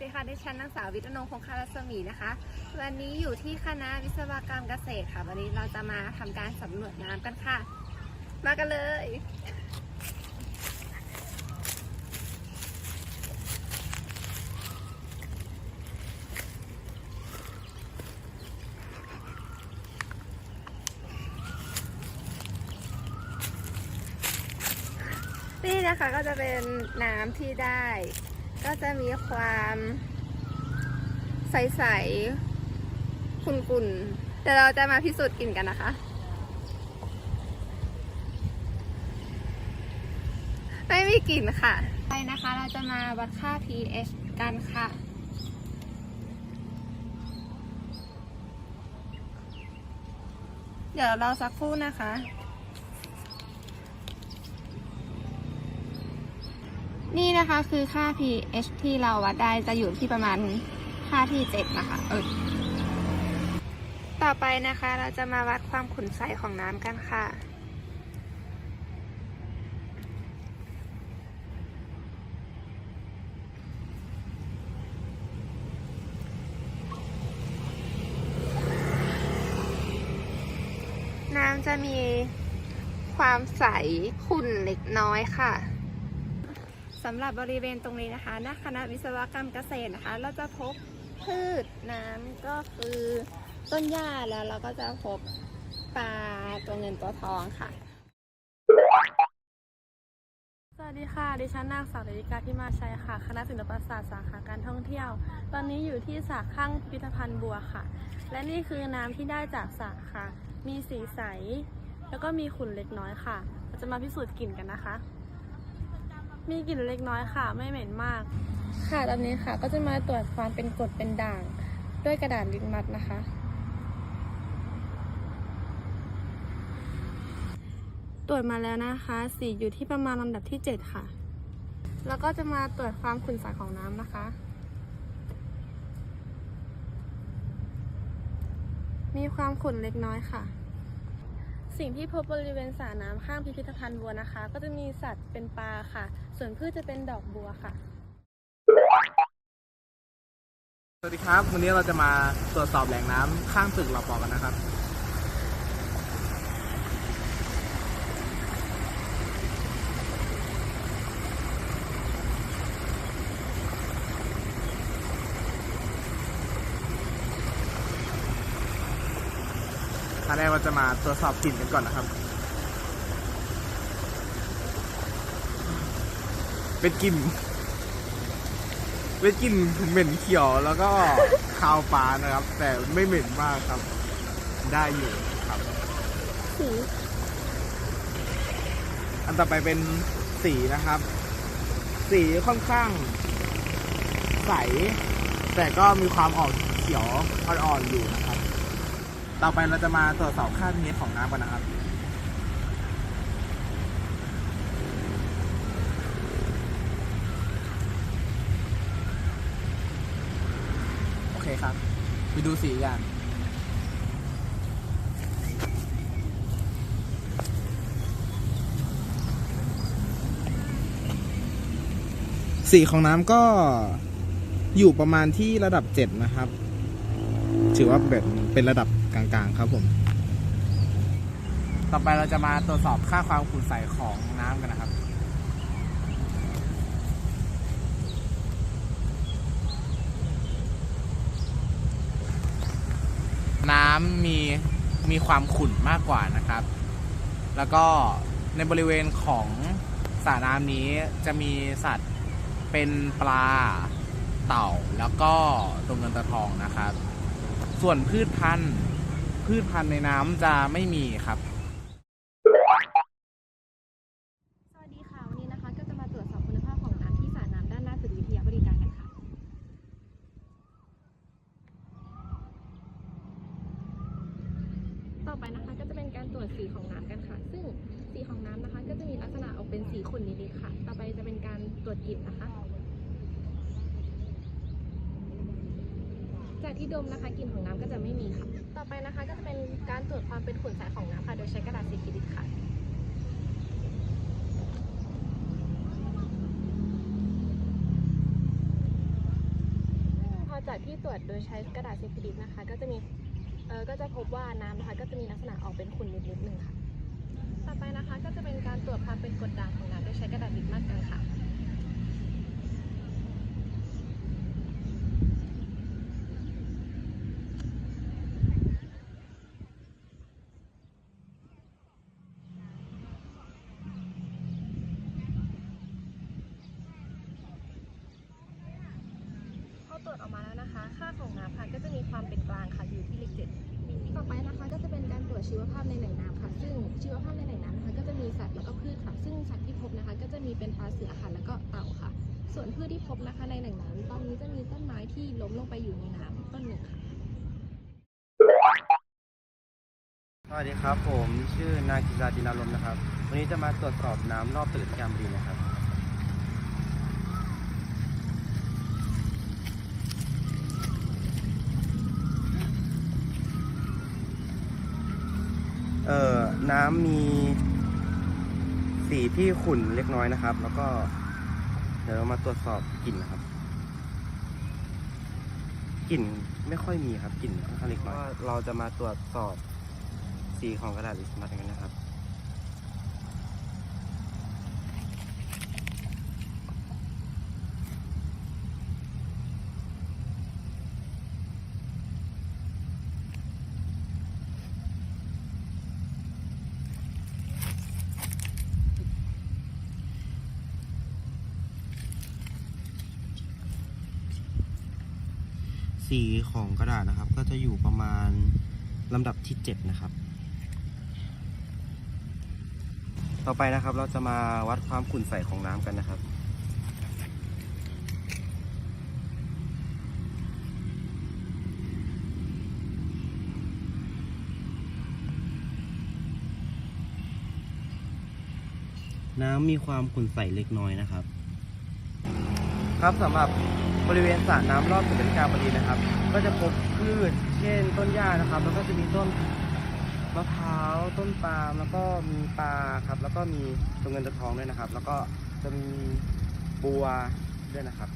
ดีค่ะดิฉันนางสาววิทย์นงคงคารัศมีนะคะ วันนี้อยู่ที่คณะวิศวกรรมเกษตรค่ะ วันนี้เราจะมาทำการสำรวจน้ำกันค่ะ มากันเลยนี่นะคะก็จะเป็นน้ำที่ได้ ก็จะมีความใสๆขุ่นๆเดี๋ยวเราจะมาพิสูจน์กลิ่นกันนะคะ ไม่มีกลิ่นค่ะ ไปนะคะ เราจะมาวัดค่า pH กันค่ะเดี๋ยวเราสักครู่นะคะ นี่นะคะคือค่า pH ที่เราวัดได้จะอยู่ที่ประมาณค่าที่ 7 นะคะ เออ ต่อไปนะคะเราจะมาวัดความขุ่นใสของน้ำกันค่ะ น้ำจะมีความใสขุ่นเล็กน้อยค่ะ สำหรับบริเวณตรงนี้นะคะณคณะวิศวกรรมเกษตรนะคะ เราจะพบพืชน้ำก็คือต้นหญ้าแล้วเราก็จะพบปลาตัวเงินตัวทองค่ะ สวัสดีค่ะ ดิฉันนางสาวเลติกาพิมาชัยค่ะ คณะศิลปศาสตร์สาขาการท่องเที่ยว ตอนนี้อยู่ที่สระข้างพิพิธภัณฑ์บัวค่ะ และนี่คือน้ำที่ได้จากสระค่ะ มีสีใส แล้วก็มีขุ่นเล็กน้อยค่ะ เราจะมาพิสูจน์กลิ่นกันนะคะ มีกลิ่นเล็กน้อยค่ะ ไม่เหม็นมาก ค่ะตอนนี้ค่ะก็จะมาตรวจความเป็นกรดเป็นด่าง ด้วยกระดาษลิตมัสนะคะ ตรวจมาแล้วนะคะ สีอยู่ที่ประมาณลำดับที่ 7 ค่ะ แล้วก็จะมาตรวจความขุ่นใสของน้ำนะคะ มีความขุ่นเล็กน้อยค่ะ สิ่งที่พบบริเวณสระน้ำข้างพิพิธภัณฑ์บัวนะคะ ก็จะมีสัตว์เป็นปลาค่ะ ส่วนพืชจะเป็นดอกบัวค่ะ สวัสดีครับ วันนี้เราจะมาตรวจสอบแหล่งน้ำข้างตึกเราปอกันนะครับ ขั้นแรกเราจะมาตรวจสอบกลิ่นกันก่อนนะครับ เป็นกลิ่น เป็นกลิ่นเหม็นเขียวแล้วก็คาวปลานะครับ แต่ไม่เหม็นมากครับ ได้อยู่ครับ อันต่อไปเป็นสีนะครับ สีค่อนข้าง ใส แต่ก็มีความออกเขียวอ่อนๆอยู่นะครับ ต่อไปเราจะมาตรวจสอบค่า pH ของน้ำกันนะครับ โอเคครับ ไปดูสีกันสีของน้ำก็อยู่ประมาณที่ระดับเจ็ดนะครับ ถือว่าแบบเป็นระดับกลางๆครับผม ต่อไปเราจะมาตรวจสอบค่าความขุ่นใสของน้ำกันนะครับ น้ำมีมีความขุ่นมากกว่านะครับ แล้วก็ในบริเวณของสระน้ำนี้จะมีสัตว์เป็นปลาเต่าแล้วก็ตัวเงินตัวทองนะครับ ส่วนพืชพันธุ์พืชพันธุ์ในน้ำจะไม่มีครับ สวัสดีค่ะ วันนี้นะคะก็จะมาตรวจสอบคุณภาพของน้ำที่สระน้ำด้านหน้าตึกวิทยาบริการกันค่ะ ต่อไปนะคะก็จะเป็นการตรวจสีของน้ำกันค่ะ ซึ่งสีของน้ำนะคะ ก็จะมีลักษณะออกเป็นสีขุ่นนิดๆค่ะ ต่อไปจะเป็นการตรวจกลิ่นนะคะ จากที่ดมนะคะกลิ่นของน้ำก็จะไม่มีค่ะ ต่อไปนะคะก็จะเป็นการตรวจความเป็นขุ่นใสของน้ำค่ะ โดยใช้กระดาษสีกิลิตค่ะนที่ตรวจโดยใช้กระดาษเซฟิลิสนะคะ ก็จะมีเออก็จะพบว่าน้ำนะคะก็จะมีลักษณะออกเป็นขุ่นนิดนิดหนึ่งค่ะ ต่อไปนะคะก็จะเป็นการตรวจความเป็นกรดด่างของน้ำโดยใช้กระดาษลิตมัสกันค่ะ พอตรวจออกมาแล้วนะคะ ค่าของน้ำค่ะก็จะมีความเป็นกลางค่ะอยู่ที่เลขเจ็ดต่อไปนะคะก็จะเป็นการตรวจชีวภาพในแหล่งน้ำค่ะ ซึ่งชีวภาพในแหล่งน้ำนะคะก็จะมีสัตว์แล้วก็พืชค่ะ ซึ่งสัตว์ที่พบนะคะ ก็จะมีเป็นปลาเสือค่ะแล้วก็เต่าค่ะ ส่วนพืชที่พบนะคะในแหล่งน้ำตอนนี้จะมีต้นไม้ที่ล้มลงไปอยู่ในน้ำต้นหนึ่งค่ะสวัสดีครับผมชื่อ นายกิจาดินารมณ์นะครับ วันนี้จะมาตรวจสอบน้ำรอบตึกจามรีนะครับ เอ่อ น้ำมีสีที่ขุ่นเล็กน้อยนะครับ แล้วก็เดี๋ยวเรามาตรวจสอบกลิ่นนะครับกลิ่นไม่ค่อยมีครับกลิ่นค่อนข้างเล็กน้อยเราจะมาตรวจสอบสีของกระดาษลิสมัตกันนะครับ สีของกระดาษนะครับ ก็จะอยู่ประมาณลำดับที่ 7 นะครับ ต่อไปนะครับเราจะมาวัดความขุ่นใสของน้ำกันนะครับน้ำมีความขุ่นใสเล็กน้อยนะครับ ครับสำหรับ บริเวณสระน้ำรอบสุนทรการบดีนะครับ ก็จะพบพืชเช่นต้นหญ้านะครับ แล้วก็จะมีต้นมะพร้าวต้นปาล์มแล้วก็มีปลาครับ แล้วก็มีตัวเงินตัวทองด้วยนะครับ แล้วก็จะมีบัวด้วยนะครับ